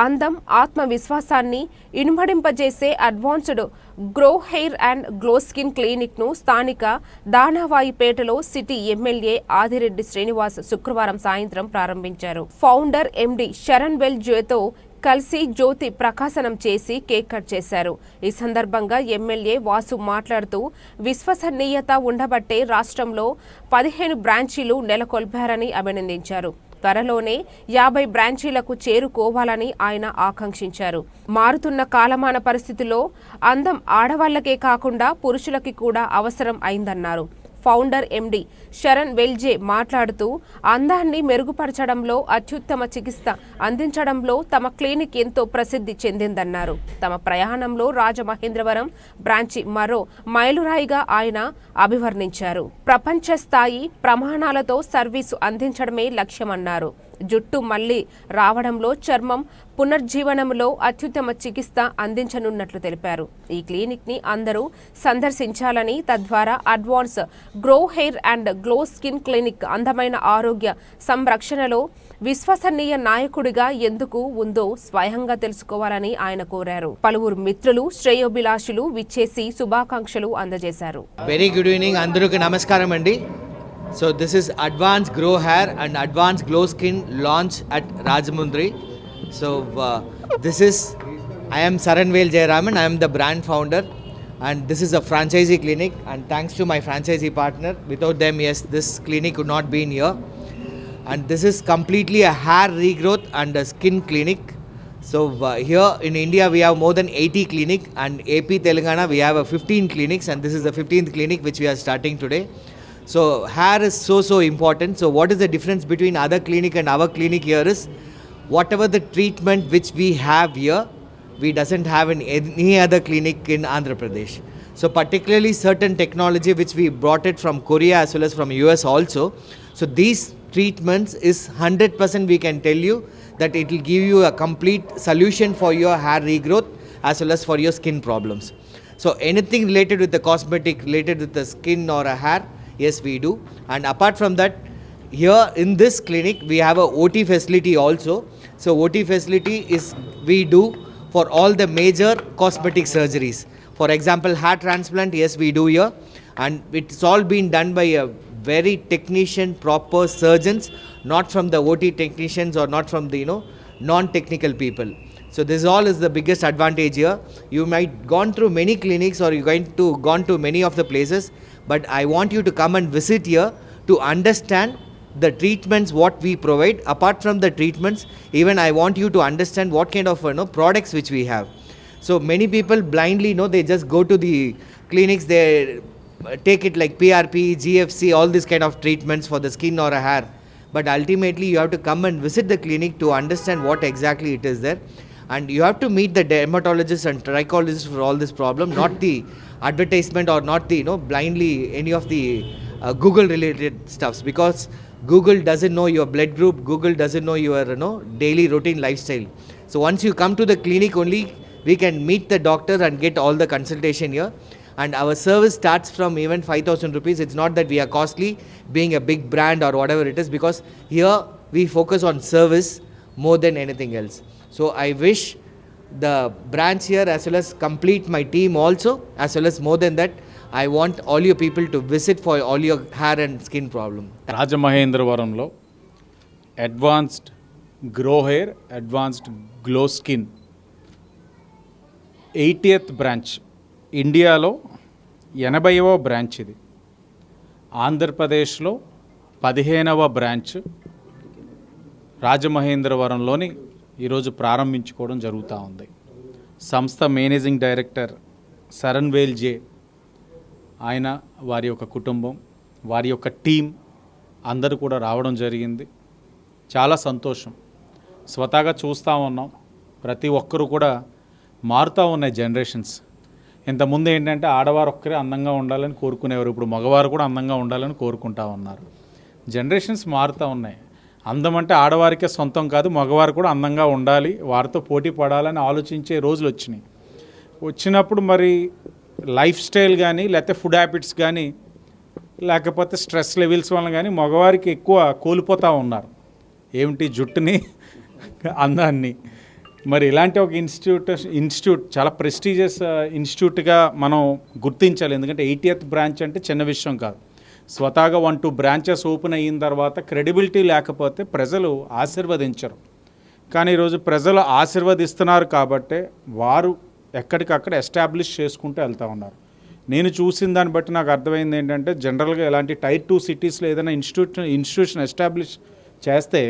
అందం ఆత్మవిశ్వాసాన్ని ఇనుమడింపజేసే advanced grow hair and glow skin క్లినిక్ను స్థానిక దానావాయిపేటలో సిటీ ఎమ్మెల్యే ఆదిరెడ్డి శ్రీనివాస్ శుక్రవారం సాయంత్రం ప్రారంభించారు. ఫౌండర్ ఎండి శరణ్ వెల్ జ్యోతో కలిసి జ్యోతి ప్రకాశనం చేసి కేక్ కట్ చేశారు. ఈ సందర్భంగా ఎమ్మెల్యే వాసు మాట్లాడుతూ విశ్వసనీయత ఉండబట్టే రాష్ట్రంలో పదిహేను బ్రాంచీలు నెలకొల్పారని అభినందించారు. త్వరలోనే యాభై బ్రాంచీలకు చేరుకోవాలని ఆయన ఆకాంక్షించారు. మారుతున్న కాలమాన పరిస్థితిలో అందం ఆడవాళ్ళకే కాకుండా పురుషులకి కూడా అవసరం అయిందన్నారు. ఫౌండర్ ఎండి శరణ్ వెల్జే మాట్లాడుతూ అందాన్ని మెరుగుపరచడంలో అత్యుత్తమ చికిత్స అందించడంలో తమ క్లినిక్ ఎంతో ప్రసిద్ధి చెందిందన్నారు. తమ ప్రయాణంలో రాజమహేంద్రవరం బ్రాంచి మరో మైలురాయిగా ఆయన అభివర్ణించారు. ప్రపంచ స్థాయి ప్రమాణాలతో సర్వీసు అందించడమే లక్ష్యమన్నారు. జుట్టు మళ్ళీ రావడంలో చర్మం పునర్జీవనంలో అత్యుత్తమ చికిత్స అందించనున్నట్లు తెలిపారు. ఈ క్లినిక్ని అందరూ సందర్శించాలని తద్వారా advance grow hair and glow skin clinic అందమైన ఆరోగ్య సంరక్షణలో విశ్వసనీయ నాయకుడిగా ఎందుకు ఉందో స్వయంగా తెలుసుకోవాలని ఆయన కోరారు. పలువురు మిత్రులు శ్రేయోభిలాషులు విచ్చేసి శుభాకాంక్షలు అందజేశారు. వెరీ గుడ్ ఈవినింగ్ అందరికీ నమస్కారం అండి. So this is Advanced Grow Hair and Advanced Glow Skin launch at Rajamundry. So uh, this is, I am Saranvel Jayaraman, I am the brand founder and this is a franchisee clinic and thanks to my franchisee partner, without them yes, this clinic would not be in here. And this is completely a hair regrowth and a skin clinic. So uh, here in India we have more than 80 clinic and AP Telangana we have a 15 clinics and this is the 15th clinic which we are starting today. So hair is so so important. So what is the difference between other clinic and our clinic here is whatever the treatment which we have here we doesn't have in any other clinic in Andhra Pradesh. So particularly certain technology which we brought it from Korea as well as from US also. So these treatments is 100% we can tell you that it will give you a complete solution for your hair regrowth as well as for your skin problems. So anything related with the cosmetic related with the skin or a hair, yes we do. And apart from that, here in this clinic we have a OT facility also. So OT facility is we do for all the major cosmetic surgeries. For example, heart transplant, yes we do here, and it's all been done by a very technician, proper surgeons, not from the OT technicians or not from the you know non-technical people. So this all is the biggest advantage here. You might gone through many clinics or you going to gone to many of the places, but I want you to come and visit here to understand the treatments what we provide. Apart from the treatments, even I want you to understand what kind of you know products which we have. So many people blindly know they just go to the clinics, they uh, take it like PRP, GFC, all these kind of treatments for the skin or a hair. But ultimately, you have to come and visit the clinic to understand what exactly it is there. And you have to meet the dermatologist and trichologist for all this problem, not the advertisement or not the, you know, blindly any of the uh, Google related stuffs. Because Google doesn't know your blood group, Google doesn't know your, you know, daily routine lifestyle. So once you come to the clinic only, we can meet the doctor and get all the consultation here and our service starts from even 5000 rupees it's not that we are costly being a big brand or whatever it is because here we focus on service more than anything else so i wish the branch here as well as complete my team also as well as more than that i want all your people to visit for all your hair and skin problem రాజమహేంద్రవరంలో advanced grow hair advanced glow skin eightieth branch ఇండియాలో ఎనభైవ branch ఇది ఆంధ్రప్రదేశ్లో పదిహేనవ branch రాజమహేంద్రవరంలోని ఈరోజు ప్రారంభించుకోవడం జరుగుతూ ఉంది. సంస్థ managing director Saran Vel J ఆయన వారి యొక్క కుటుంబం వారి యొక్క టీం అందరూ కూడా రావడం జరిగింది. చాలా సంతోషం. స్వతహాగా చూస్తూ ఉన్నాం. ప్రతి ఒక్కరూ కూడా మారుతూ ఉన్నాయి జనరేషన్స్. ఇంతకుముందు ఏంటంటే ఆడవారు ఒక్కరే అందంగా ఉండాలని కోరుకునేవారు. ఇప్పుడు మగవారు కూడా అందంగా ఉండాలని కోరుకుంటా ఉన్నారు. జనరేషన్స్ మారుతూ ఉన్నాయి. అందం అంటే ఆడవారికే సొంతం కాదు మగవారు కూడా అందంగా ఉండాలి వారితో పోటీ పడాలని ఆలోచించే రోజులు వచ్చినాయి. వచ్చినప్పుడు మరి లైఫ్ స్టైల్ కానీ లేకపోతే ఫుడ్ హ్యాబిట్స్ కానీ లేకపోతే స్ట్రెస్ లెవెల్స్ వల్ల కానీ మగవారికి ఎక్కువ కోల్పోతూ ఉన్నారు. ఏమిటి జుట్టుని అందాన్ని? మరి ఇలాంటి ఒక ఇన్స్టిట్యూట్ ఇన్స్టిట్యూట్ చాలా ప్రెస్టీజియస్ ఇన్స్టిట్యూట్గా మనం గుర్తించాలి. ఎందుకంటే ఎయిటీఎత్ బ్రాంచ్ అంటే చిన్న విషయం కాదు. స్వతహాగా వన్ టూ బ్రాంచెస్ ఓపెన్ అయిన తర్వాత క్రెడిబిలిటీ లేకపోతే ప్రజలు ఆశీర్వదించరు. కానీ ఈరోజు ప్రజలు ఆశీర్వదిస్తున్నారు కాబట్టే వారు ఎక్కడికక్కడ ఎస్టాబ్లిష్ చేసుకుంటూ వెళ్తూ ఉన్నారు. నేను చూసిన దాన్ని బట్టి నాకు అర్థమైంది ఏంటంటే జనరల్గా ఇలాంటి టైర్ టూ సిటీస్లో ఏదైనా ఇన్స్టిట్యూషన్ ఇన్స్టిట్యూషన్ ఎస్టాబ్లిష్ చేస్తే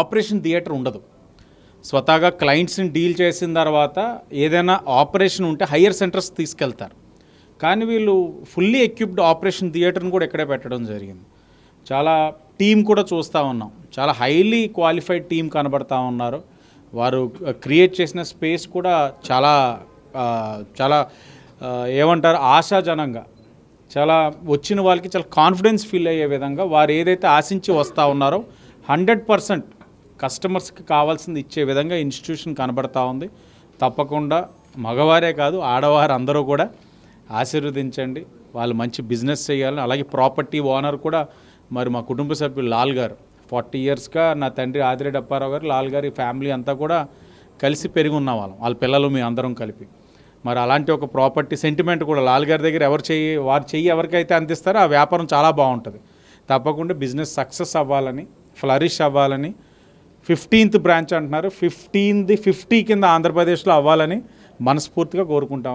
ఆపరేషన్ థియేటర్ ఉండదు. స్వతహాగా క్లయింట్స్ని డీల్ చేసిన తర్వాత ఏదైనా ఆపరేషన్ ఉంటే హయ్యర్ సెంటర్స్ తీసుకెళ్తారు. కానీ వీళ్ళు ఫుల్లీ ఎక్విప్డ్ ఆపరేషన్ థియేటర్ని కూడా ఇక్కడే పెట్టడం జరిగింది. చాలా టీం కూడా చూస్తూ ఉన్నాం. చాలా హైలీ క్వాలిఫైడ్ టీం కనబడతా ఉన్నారు. వారు క్రియేట్ చేసిన స్పేస్ కూడా చాలా చాలా ఏమంటారు ఆశాజనంగా చాలా వచ్చిన వాళ్ళకి చాలా కాన్ఫిడెన్స్ ఫీల్ అయ్యే విధంగా వారు ఏదైతే ఆశించి వస్తూ ఉన్నారో హండ్రెడ్ పర్సెంట్ కస్టమర్స్కి కావాల్సింది ఇచ్చే విధంగా ఇన్స్టిట్యూషన్ కనబడతా ఉంది. తప్పకుండా మగవారే కాదు ఆడవారు అందరూ కూడా ఆశీర్వదించండి. వాళ్ళు మంచి బిజినెస్ చేయాలని అలాగే ప్రాపర్టీ ఓనర్ కూడా మరి మా కుటుంబ సభ్యులు లాల్ గారు. ఫార్టీ ఇయర్స్గా నా తండ్రి ఆదిరెడ్డి అప్పారావు గారు లాల్ గారి ఫ్యామిలీ అంతా కూడా కలిసి పెరిగి ఉన్న వాళ్ళం. వాళ్ళ పిల్లలు మీ అందరం కలిపి. మరి అలాంటి ఒక ప్రాపర్టీ సెంటిమెంట్ కూడా లాల్ గారి దగ్గర ఎవరు చెయ్యి వారు చెయ్యి ఎవరికైతే అందిస్తారో ఆ వ్యాపారం చాలా బాగుంటుంది. తప్పకుండా బిజినెస్ సక్సెస్ అవ్వాలని ఫ్లరిష్ అవ్వాలని ఫిఫ్టీన్త్ బ్రాంచ్ అంటున్నారు. ఫిఫ్టీన్ది ఫిఫ్టీ కింద ఆంధ్రప్రదేశ్లో అవ్వాలని మనస్ఫూర్తిగా కోరుకుంటా